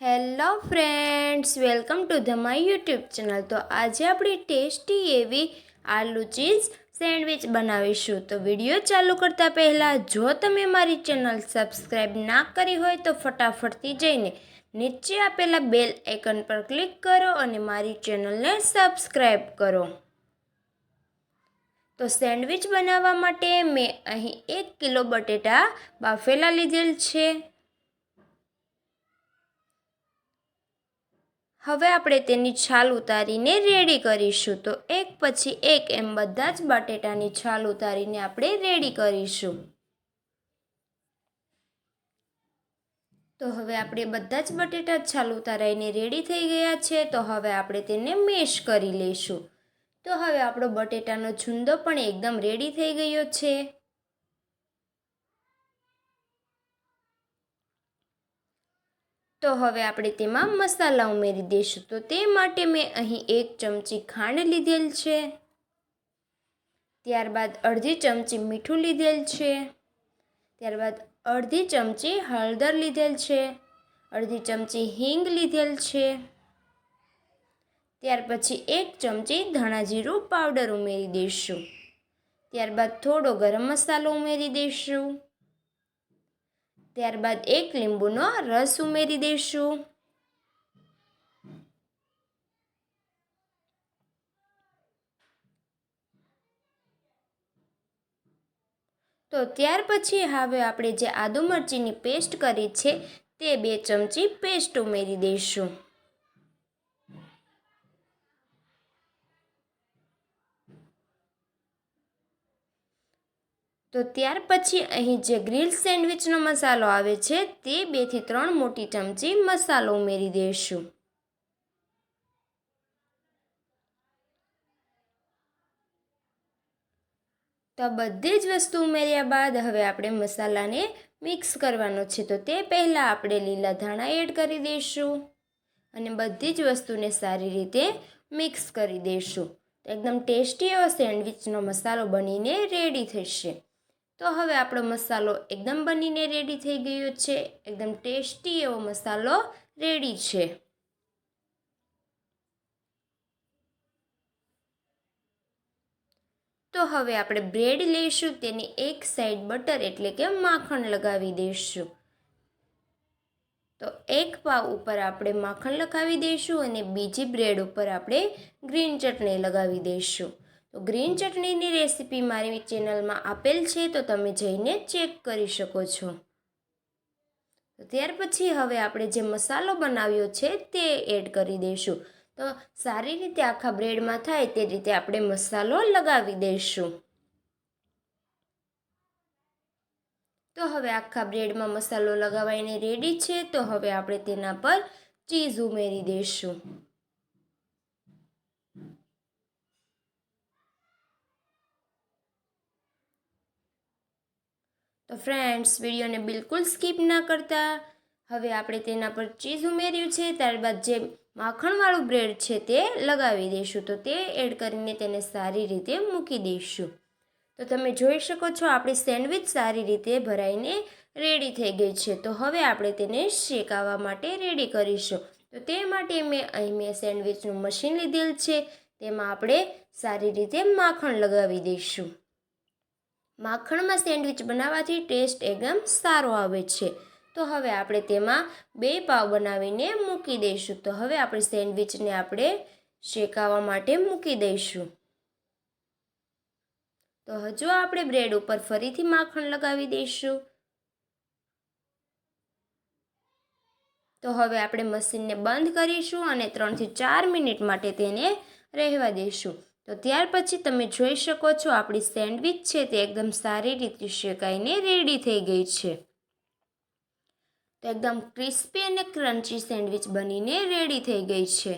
Hello friends, welcome to the my YouTube channel. તો આજે આપણે ટેસ્ટી એવી આલુ ચીઝ સેન્ડવિચ બનાવીશું. તો વીડિયો ચાલુ કરતાં પહેલાં, જો તમે મારી ચેનલ સબસ્ક્રાઈબ ના કરી હોય તો ફટાફટથી જઈને નીચે આપેલા બેલ આઇકન પર ક્લિક કરો અને મારી ચેનલને સબસ્ક્રાઈબ કરો. તો સેન્ડવિચ બનાવવા માટે મેં અહીં એક કિલો બટેટા બાફેલા લીધેલ છે. હવે આપણે તેની છાલ ઉતારીને રેડી કરીશું. તો એક પછી એક એમ બધા જ બટેટાની છાલ ઉતારીને આપણે રેડી કરીશું. તો હવે આપણે બધા જ બટેટા છાલ ઉતારાઈને રેડી થઈ ગયા છે. તો હવે આપણે તેને મેશ કરી લઈશું. તો હવે આપણો બટેટાનો છુંદો પણ એકદમ રેડી થઈ ગયો છે. તો હવે આપણે તેમાં મસાલા ઉમેરી દઈશું. તો તે માટે મેં અહીં એક ચમચી ખાંડ લીધેલ છે. ત્યારબાદ અડધી ચમચી મીઠું લીધેલ છે. ત્યારબાદ અડધી ચમચી હળદર લીધેલ છે. અડધી ચમચી હિંગ લીધેલ છે. ત્યાર પછી એક ચમચી ધાણાજીરું પાવડર ઉમેરી દઈશું. ત્યારબાદ થોડો ગરમ મસાલો ઉમેરી દઈશું. ત્યારબાદ એક લીંબુનો રસ ઉમેરી દઈશું. તો ત્યાર પછી હવે આપણે જે આદુ મરચીની પેસ્ટ કરી છે તે બે ચમચી પેસ્ટ ઉમેરી દઈશું. તો ત્યાર પછી અહીં જે ગ્રીલ સેન્ડવિચનો મસાલો આવે છે, તે બેથી ત્રણ મોટી ચમચી મસાલો ઉમેરી દઈશું. તો બધી જ વસ્તુ ઉમેર્યા બાદ હવે આપણે મસાલાને મિક્સ કરવાનો છે, તો તે પહેલાં આપણે લીલા ધાણા એડ કરી દઈશું અને બધી જ વસ્તુને સારી રીતે મિક્સ કરી દઈશું. એકદમ ટેસ્ટી એવો સેન્ડવિચનો મસાલો બનીને રેડી થશે. તો હવે આપણો મસાલો એકદમ બનીને રેડી થઈ ગયો છે. એકદમ ટેસ્ટી એવો મસાલો રેડી છે. તો હવે આપણે બ્રેડ લઈશું, તેની એક સાઈડ બટર એટલે કે માખણ લગાવી દઈશું. તો એક પાવ ઉપર આપણે માખણ લગાવી દઈશું અને બીજી બ્રેડ ઉપર આપણે ગ્રીન ચટણી લગાવી દઈશું. તો ગ્રીન ચટણીની રેસીપી મારી ચેનલમાં આપેલ છે તો તમે જઈને ચેક કરી શકો છો. તો ત્યાર પછી હવે આપણે જે મસાલો બનાવ્યો છે તે એડ કરી દઈશું. તો સારી રીતે આખા બ્રેડમાં થાય તે રીતે આપણે મસાલો લગાવી દઈશું. તો હવે આખા બ્રેડમાં મસાલો લગાવાઈને રેડી છે તો હવે આપણે તેના પર ચીઝ ઉમેરી દઈશું. તો ફ્રેન્ડ્સ વિડીયોને બિલકુલ સ્કીપ ના કરતા. હવે આપણે તેના પર ચીઝ ઉમેર્યું છે, ત્યારબાદ જે માખણવાળું બ્રેડ છે તે લગાવી દઈશું. તો તે એડ કરીને તેને સારી રીતે મૂકી દઈશું. તો તમે જોઈ શકો છો, આપણી સેન્ડવિચ સારી રીતે ભરાઈને રેડી થઈ ગઈ છે. તો હવે આપણે તેને શેકાવા માટે રેડી કરીશું. તો તે માટે મેં અહીં મેં સેન્ડવિચનું મશીન લીધેલ છે. તેમાં આપણે સારી રીતે માખણ લગાવી દઈશું. માખણમાં સેન્ડવિચ બનાવવાથી ટેસ્ટ એકદમ સારો આવે છે. તો હવે આપણે તેમાં બે પાવ બનાવીને મૂકી દઈશું. તો હવે આપણે સેન્ડવિચને આપણે શેકાવા માટે મૂકી દઈશું. તો હજુ આપણે બ્રેડ ઉપર ફરીથી માખણ લગાવી દઈશું. તો હવે આપણે મશીનને બંધ કરીશું અને ત્રણથી ચાર મિનિટ માટે તેને રહેવા દઈશું. તો ત્યાર પછી તમે જોઈ શકો છો આપણી સેન્ડવિચ છે તે એકદમ સારી રીતે શેકાઈને રેડી થઈ ગઈ છે. તો એકદમ ક્રિસ્પી અને ક્રન્ચી સેન્ડવિચ બનીને રેડી થઈ ગઈ છે.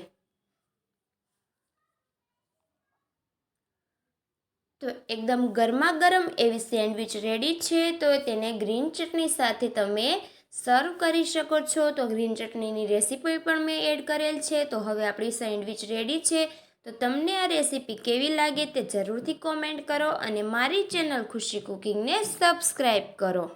તો એકદમ ગરમા ગરમ એવી સેન્ડવિચ રેડી છે તો તેને ગ્રીન ચટણી સાથે તમે સર્વ કરી શકો છો. તો ગ્રીન ચટણીની રેસીપી પણ મેં એડ કરેલ છે. તો હવે આપણી સેન્ડવિચ રેડી છે. તો તમને આ રેસીપી કેવી લાગે તે જરૂરથી કોમેન્ટ કરો અને મારી ચેનલ ખુશી કુકિંગને સબસ્ક્રાઈબ કરો.